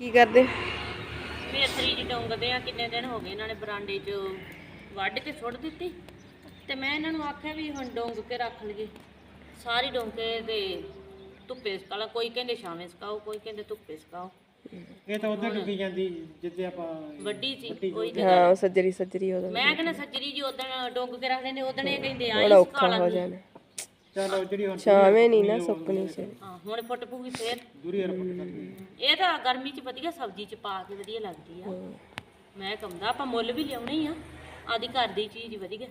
ਕੀ ਕਰਦੇ? ਮੇਥਰੀ ਜੀ ਡੋਂਗਦੇ ਆ ਕਿੰਨੇ ਦਿਨ ਹੋ ਗਏ ਇਹਨਾਂ ਨੇ ਬਰਾਂਡੇ 'ਚ ਵੱਢ ਕੇ ਸੁੱਟ ਦਿੱਤੀ। ਤੇ ਮੈਂ ਇਹਨਾਂ ਨੂੰ ਆਖਿਆ ਵੀ ਹੁਣ ਡੋਂਗ ਕੇ ਰੱਖ ਲਈਏ। ਸਾਰੀ ਡੋਂਗ ਕੇ ਤੇ ਧੁੱਪੇ ਸਕਾਲਾ ਕੋਈ ਕਹਿੰਦੇ ਛਾਵੇਂ ਸਕਾਓ ਕੋਈ ਕਹਿੰਦੇ ਧੁੱਪੇ ਸਕਾਓ। ਇਹ ਤਾਂ ਉਧਰ ਡੁੱਬੀ ਜਾਂਦੀ ਜਿੱਦੇ ਆਪਾਂ ਵੱਡੀ ਸੀ ਕੋਈ ਹਾਂ ਉਹ ਸੱਜਰੀ ਸੱਜਰੀ ਉਹਦਾ ਮੈਂ ਕਹਿੰਦਾ ਸੱਜਰੀ ਜੀ ਉਦੋਂ ਡੋਂਗ ਕੇ ਰੱਖ ਲੈਂਦੇ ਉਦੋਂ ਇਹ ਕਹਿੰਦੇ ਆਈ ਸਕਾਲਾ ਹੋ ਜਾਣਾ। ਚਲੋ ਜਿਹੜੀ ਹੁਣ ਛਾਵੇਂ ਨਹੀਂ ਨਾ ਸੁੱਕਣੀ ਸੀ ਹਾਂ ਹੁਣ ਫੁੱਟ ਪੂਗੀ ਫੇਰ। ਦੂਰੀ ਕਰਦੀ ਇਹ ਤਾਂ ਗਰਮੀ 'ਚ ਵਧੀਆ ਸਬਜ਼ੀ 'ਚ ਪਾ ਕੇ ਵਧੀਆ ਲੱਗਦੀ ਆ। ਮੈਂ ਕਹੂੰਦਾ ਆਪਾਂ ਮੁੱਲ ਵੀ ਲਿਆਉਣਾ ਹੀ ਆ। ਆਦੀ ਘਰ ਦੀ ਚੀਜ਼ ਵਧੀਆ।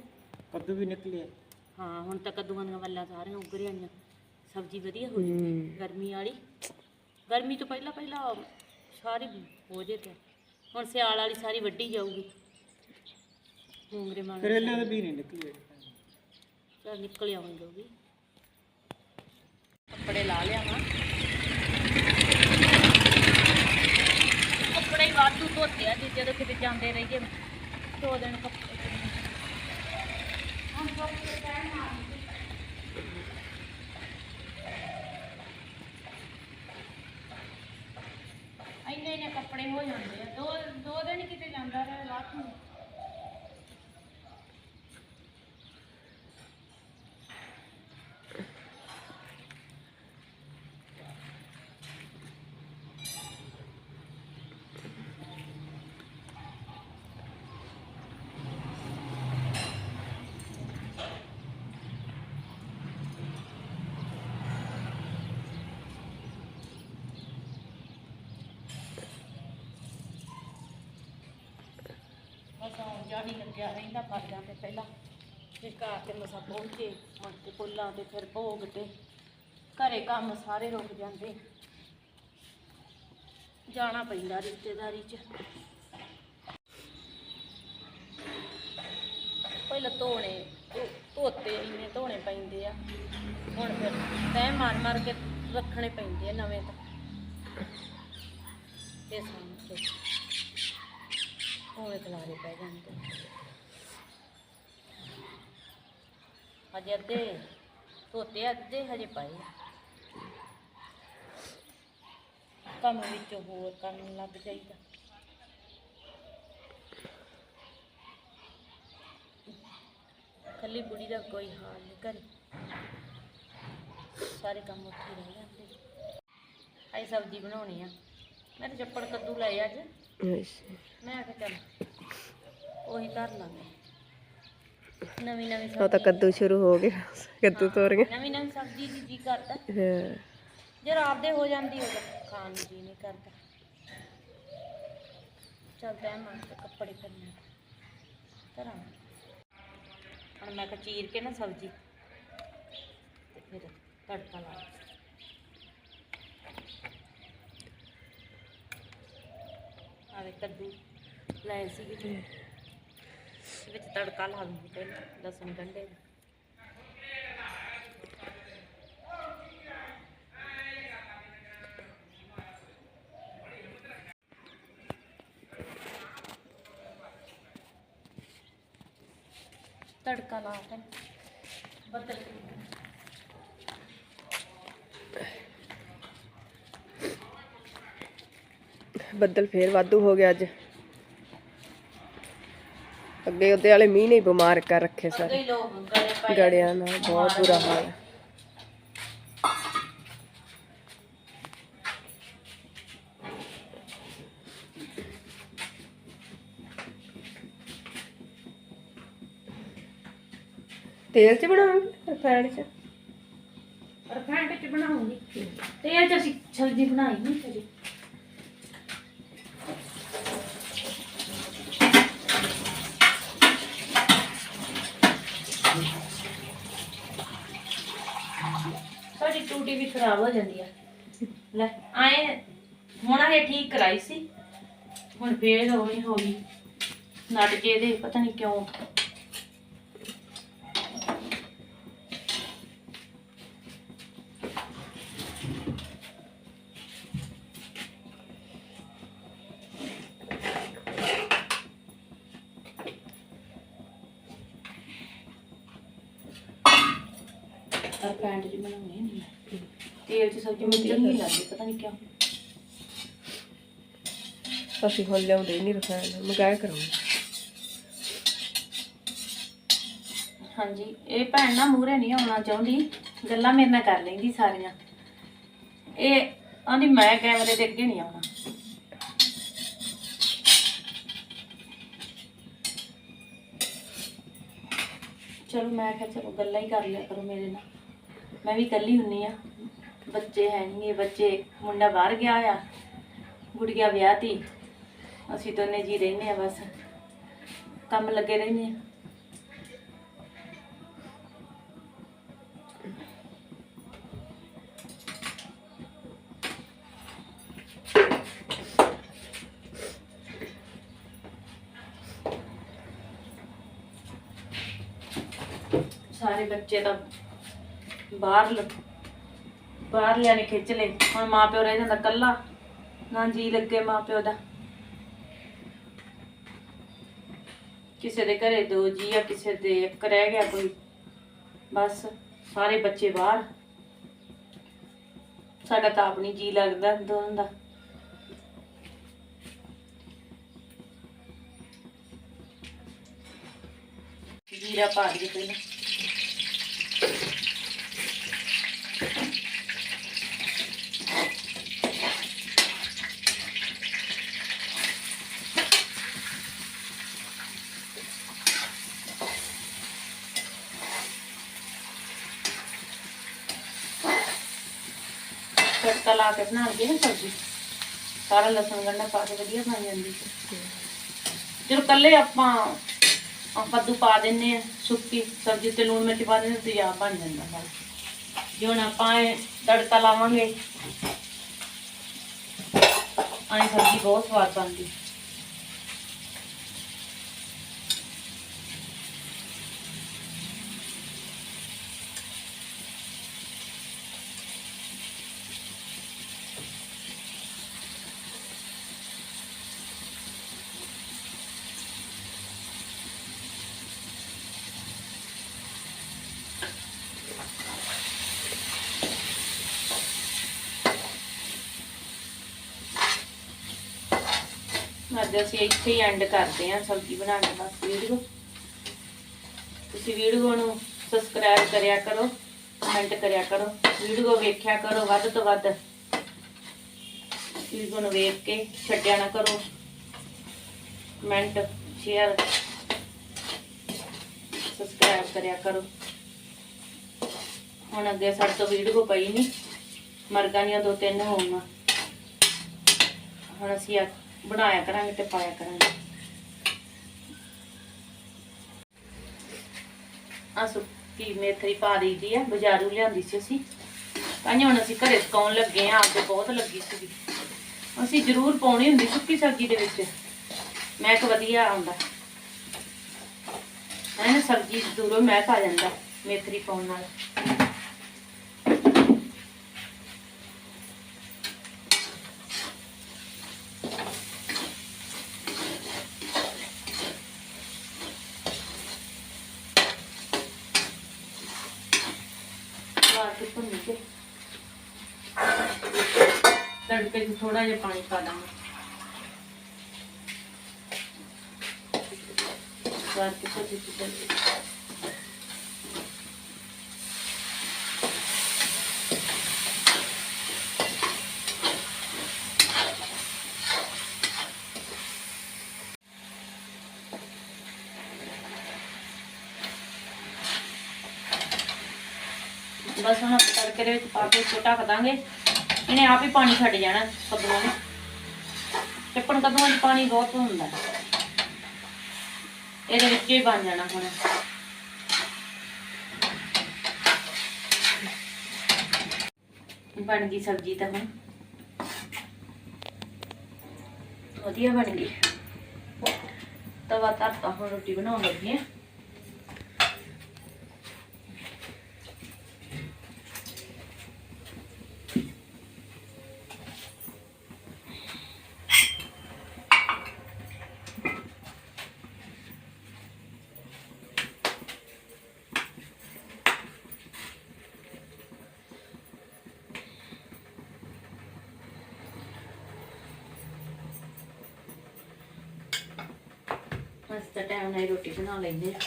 ਕੱਦੂ ਵੀ ਨਿਕਲਿਆ ਹਾਂ ਹੁਣ ਤਾਂ ਕੱਦੂਆਂ ਦੀਆਂ ਵੱਲਾਂ ਸਾਰੀਆਂ ਉੱਗ ਰਹੀਆਂ ਸਬਜ਼ੀ ਵਧੀਆ ਹੋ ਜੂਗੀ ਗਰਮੀ ਵਾਲੀ। ਗਰਮੀ ਤੋਂ ਪਹਿਲਾਂ ਪਹਿਲਾਂ ਸਾਰੀ ਹੋ ਜੇ ਤੇ। ਹੁਣ ਸਿਆਲ ਵਾਲੀ ਸਾਰੀ ਵੱਢੀ ਜਾਊਗੀ। ਮੂੰਗਰੇ ਮਾਂ ਕਰੇਲਿਆਂ ਦੇ ਵੀ ਨਹੀਂ ਨਿਕਲੇ। ਚਲ ਨਿਕਲ ਆਉਂਗੇ ਉਹ ਵੀ। ਕੱਪੜੇ ਲਾ ਲਿਆਵਾਂ ਕੱਪੜੇ ਹੀ ਵਾਧੂ ਧੋਤੇ ਆ ਜੀ ਜਦੋਂ ਕਿਤੇ ਜਾਂਦੇ ਰਹੀਏ। ਦੋ ਦਿਨ ਕੱਪੜੇ ਇੰਨੇ ਇੰਨੇ ਕੱਪੜੇ ਹੋ ਜਾਂਦੇ ਬਸ ਆਉਣ ਲੱਗਿਆ, ਰਹਿੰਦਾ ਫਰਜ਼ਾਂ ਤੇ ਪਹਿਲਾਂ। ਫਿਰ ਘਰ ਤੇ ਮਸਾ ਪਹੁੰਚੇ ਮੁੜ ਕੇ ਪੁੱਲਾਂ ਤੇ ਫਿਰ ਭੋਗ ਤੇ ਘਰੇ ਕੰਮ ਸਾਰੇ ਰੁਕ ਜਾਂਦੇ। ਜਾਣਾ ਪੈਂਦਾ ਰਿਸ਼ਤੇਦਾਰੀ 'ਚ। ਪਹਿਲਾਂ ਧੋਣੇ ਧੋਤੇ ਇੰਨੇ ਧੋਣੇ ਪੈਂਦੇ ਆ। ਹੁਣ ਫਿਰ ਤੈਅ ਮਾਰ ਮਾਰ ਕੇ ਰੱਖਣੇ ਪੈਂਦੇ ਆ ਨਵੇਂ ਤਾਂ। ਤੇ। ਸਾਂਭ ਹੋਵੇ ਖਲਾਰੇ ਪੈ ਜਾਂਦੇ ਅਜੇ ਅੱਧੇ ਧੋਤੇ, ਅੱਧੇ ਹਜੇ ਪਾਏ ਕੰਮ ਵਿੱਚ ਹੋਰ ਕਰਨ ਲੱਗ ਜਾਈਦਾ। ਕੱਲੀ ਬੁੜੀ ਦਾ ਕੋਈ ਹਾਲ ਨਹੀਂ ਘਰੇ। ਸਾਰੇ ਕੰਮ ਉੱਥੇ ਰਹਿ ਜਾਂਦੇ। ਅਸੀਂ ਸਬਜ਼ੀ ਬਣਾਉਣੀ ਆ। ਮੈਂ ਤਾਂ ਚੱਪੜ ਕੱਦੂ ਲਏ ਅੱਜ। ਮੈਂ ਕਿਹਾ ਚੱਲ ਉਹੀ ਧਰ ਲਾਂਗੇ। ਨਵੀਂ ਨਵੀਂ ਉਹ ਤਾਂ ਸਬਜ਼ੀ। ਕੱਦੂ ਸ਼ੁਰੂ ਹੋ ਗਿਆ। ਕੱਦੂ ਤੋਰ ਗਏ ਨਵੀਂ ਨਵੀਂ ਸਬਜ਼ੀ ਦੀ ਜੀ ਕਰਦਾ। ਹਾਂ। ਜੇ ਆਪਦੇ ਹੋ ਜਾਂਦੀ ਹੋ ਖਾਣ ਨੂੰ ਜੀ ਨਹੀਂ ਕਰਦਾ। ਚੱਲ ਤੈਂ ਮਾਰ ਕੇ ਕੱਪੜੇ ਕਰਨੇ ਧਰਾਂ ਹੁਣ ਮੈਂ ਕਿਹਾ ਚੀਰ ਕੇ ਨਾ ਸਬਜ਼ੀ। ਤੇ ਫਿਰ ਤੜਕਾ ਲਾ। ਆਵੇ ਕੱਦੂ ਲੈ ਸੀਗੇ ਜੀ। ਵਿੱਚ ਤੜਕਾ ਲਾ ਦੂੰਗੀ ਪਹਿਲਾਂ ਲਸਣ ਗੰਢੇ ਦਾ ਤੜਕਾ ਲਾ ਕੇ ਬੱਦਲ ਬੱਦਲ ਫੇਰ ਵਾਧੂ ਹੋ ਗਿਆ ਅੱਜ। ਅੱਗੇ ਉਹਦੇ ਵਾਲੇ ਮੀਂਹ ਨੇ ਬਿਮਾਰ ਕਰ ਰੱਖੇ ਸਾਰੇ। ਗੜਿਆਂ ਨਾਲ ਬਹੁਤ ਬੁਰਾ ਹਾਲ ਹੈ ਤੇਲ ਚ ਬਣਾਉਂਗੇ ਫੈਨ ਚ? ਰਿਫਾਈਂਡ ਚ ਬਣਾਉਂਗੀ। ਤੇਲ ਚ ਅਸੀਂ ਸਬਜ਼ੀ ਬਣਾਈ ਨਹੀਂ ਕਦੀ ਸਾਡੀ ਟੂਟੀ ਵੀ ਖਰਾਬ ਹੋ ਜਾਂਦੀ ਆ। ਲੈ, ਆਏ ਹੁਣ ਇਹ ਠੀਕ ਕਰਾਈ ਸੀ। ਹੁਣ ਫੇਰ ਹੌਲੀ ਹੌਲੀ ਨਟ ਜੇ ਦੇ, ਪਤਾ ਨਹੀਂ ਕਿਉਂ। ਪੈਂਟ ਜੀ ਬਣਾਉਣੀ ਨਹੀਂ ਤੇਲ ਚ ਸਬਜ਼ੀ ਮੈਨੂੰ ਚੰਗੀ ਲੱਗਦੀ ਪਤਾ ਨਹੀਂ ਕਿਉਂ। ਅਸੀਂ ਹੁਣ ਲਿਆਉਂਦੇ ਨਹੀਂ ਰਫੈਨ ਮੰਗਾਇਆ ਕਰਾਂਗੇ। ਹਾਂਜੀ ਇਹ ਭੈਣ ਨਾ ਮੂਹਰੇ ਨਹੀਂ ਆਉਣਾ ਚਾਹੁੰਦੀ ਗੱਲਾਂ ਮੇਰੇ ਨਾਲ ਕਰ ਲੈਂਦੀ ਸਾਰੀਆਂ। ਇਹ ਆਂਦੀ ਮੈਂ ਕੈਮਰੇ ਦੇ ਅੱਗੇ ਨਹੀਂ ਆਉਣਾ। ਚਲੋ ਮੈਂ ਕਿਹਾ ਚਲੋ ਗੱਲਾਂ ਹੀ ਕਰ ਲਿਆ ਕਰੋ ਮੇਰੇ ਨਾਲ। ਮੈਂ ਵੀ ਇਕੱਲੀ ਹੁੰਨੀ ਆ। ਬੱਚੇ ਹੈ ਨਹੀਂ ਬੱਚੇ, ਮੁੰਡਾ ਬਾਹਰ ਗਿਆ ਆ ਗੁੜੀਆ ਵਿਆਹਤੀ ਅਸੀਂ ਦੋਨੇ ਜੀ ਰਹਿੰਦੇ ਆ ਬਸ, ਕੰਮ ਲੱਗੇ ਰਹਿੰਦੇ ਆ ਸਾਰੇ ਬੱਚੇ ਤਾਂ ਬਾਹਰ ਲ- ਬਾਹਰ ਲਿਆਣੇ ਖਿੱਚ ਲਏ। ਹੁਣ ਮਾਂ ਰਹਿ ਜਾਂਦਾ ਕੱਲਾ। ਨਾ ਜੀ ਲੱਗੇ ਮਾਂ ਪਿਓ ਦਾ। ਕਿਸੇ ਦੇ ਘਰੇ ਦੋ ਜੀ ਆ, ਕਿਸੇ ਦੇ ਇੱਕ ਰਹਿ ਗਿਆ ਕੋਈ। ਬਸ, ਸਾਰੇ ਬੱਚੇ ਬਾਹਰ। ਸਾਡਾ ਤਾਂ ਆਪਣੀ ਜੀ ਲੱਗਦਾ ਦੋਨਾਂ ਦਾ। ਜੀਰਾ ਪਾ ਦਈਏ ਪਹਿਲਾਂ। ਤੜਕਾ ਲਾ ਕੇ ਬਣਾਉਂਦੇ ਨਾ ਸਬਜ਼ੀ। ਸਾਰਾ ਲਸਣ ਗੰਢਾ ਪਾ ਕੇ ਵਧੀਆ ਬਣ ਜਾਂਦੀ ਜਦੋਂ ਕੱਲੇ ਆਪਾਂ ਆ ਕੱਦੂ ਪਾ ਦਿੰਨੇ ਆ ਸੁੱਕੀ ਸਬਜ਼ੀ ਤੇ ਲੂਣ ਮਿਰਚ ਪਾ ਦਿੰਦੇ ਤੇ ਆ ਬਣ ਜਾਂਦਾ ਨਾਲ ਜੇ ਹੁਣ ਆਪਾਂ ਇਹ ਤੜਕਾ ਲਾਵਾਂਗੇ ਆਈ ਸਬਜ਼ੀ ਬਹੁਤ ਸਵਾਦ ਬਣਦੀ। ਅੱਜ ਅਸੀਂ ਇੱਥੇ ਹੀ ਐਂਡ ਕਰਦੇ ਹਾਂ ਸਬਜ਼ੀ ਬਣਾਉਣ ਦਾ ਵੀਡੀਓ। ਤੁਸੀਂ ਵੀਡੀਓ ਨੂੰ ਸਬਸਕ੍ਰਾਈਬ ਕਰਿਆ ਕਰੋ ਕਮੈਂਟ ਕਰਿਆ ਕਰੋ, ਵੀਡੀਓ ਵੇਖਿਆ ਕਰੋ ਵੱਧ ਤੋਂ ਵੱਧ। ਵੀਡੀਓ ਨੂੰ ਵੇਖ ਕੇ ਛੱਡਿਆ ਨਾ ਕਰੋ ਕਮੈਂਟ ਸ਼ੇਅਰ ਸਬਸਕ੍ਰਾਈਬ ਕਰਿਆ ਕਰੋ। ਹੁਣ ਅੱਗੇ ਸਾਡੇ ਤੋਂ ਵੀਡੀਓ ਪਈ ਨਹੀਂ ਮਰਗਾਂ ਦੀਆਂ ਦੋ ਤਿੰਨ ਹੋਊਗਾ ਹੁਣ ਅਸੀਂ ਬਣਾਇਆ ਕਰਾਂਗੇ ਤੇ ਪਾਇਆ ਕਰਾਂਗੇ। ਆ ਸੁੱਕੀ ਮੇਥਰੀ ਪਾ ਦਈਦੀ ਆ, ਬਾਜ਼ਾਰੂ ਲਿਆਂਦੀ ਸੀ ਅਸੀਂ। ਤਾਂ ਹੁਣ ਅਸੀਂ ਘਰੇ ਸੁਕਾਉਣ ਲੱਗੇ ਆ ਆਪਦੇ ਬਹੁਤ ਲੱਗੀ ਸੀ ਅਸੀਂ ਜ਼ਰੂਰ ਪਾਉਣੀ ਹੁੰਦੀ ਸੁੱਕੀ ਸਬਜ਼ੀ ਦੇ ਵਿੱਚ। ਮਹਿਕ ਵਧੀਆ ਆਉਂਦਾ ਐਨ ਸਬਜ਼ੀ ਦੂਰੋਂ ਮਹਿਕ ਆ ਜਾਂਦਾ ਮੇਥਰੀ ਪਾਉਣ ਨਾਲ ਲਾ ਕੇ ਤੜਕੇ 'ਚ ਥੋੜਾ ਜਿਹਾ ਪਾਣੀ ਪਾ ਦਾਂਗੇ। ਲਾ ਕੇ ਭੁੰਨ ਕੇ ਬਸ ਹੁਣ ਤੜਕੇ ਦੇ ਵਿੱਚ ਪਾ ਕੇ ਉੱਤੇ ਢੱਕ ਦਾਂਗੇ ਇਹਨੇ ਆਪ ਹੀ ਪਾਣੀ ਛੱਡ ਜਾਣਾ ਕੱਦੂਆਂ ਨੇ। ਚੱਪਣ ਕੱਦੂਆਂ 'ਚ ਪਾਣੀ ਬਹੁਤ ਹੁੰਦਾ। ਇਹਦੇ ਵਿੱਚ ਹੀ ਬਣ ਜਾਣਾ ਹੁਣ। ਬਣ ਗਈ ਸਬਜ਼ੀ ਤਾਂ ਹੁਣ। ਵਧੀਆ ਬਣ ਗਈ। ਤਵਾ ਧਰਤਾ, ਹੁਣ ਰੋਟੀ ਬਣਾਉਣ ਲੱਗੀ ਹਾਂ ਅਸੀਂ ਤਾਂ ਟਾਈਮ ਨਾਲ ਹੀ ਰੋਟੀ ਬਣਾ ਲੈਂਦੇ ਆ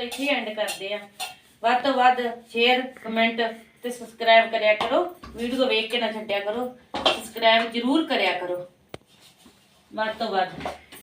ਉਹਦਾ ਇੱਥੇ ਐਂਡ ਕਰਦੇ ਆ। ਵੱਧ ਤੋਂ ਵੱਧ ਸ਼ੇਅਰ ਕਮੈਂਟ ਤੇ ਸਬਸਕ੍ਰਾਈਬ ਕਰਿਆ ਕਰੋ। ਵੀਡੀਓ ਵੇਖ ਕੇ ਨਾ ਛੱਡਿਆ ਕਰੋ। ਸਬਸਕ੍ਰਾਈਬ ਜ਼ਰੂਰ ਕਰਿਆ ਕਰੋ। ਵੱਧ ਤੋਂ ਵੱਧ।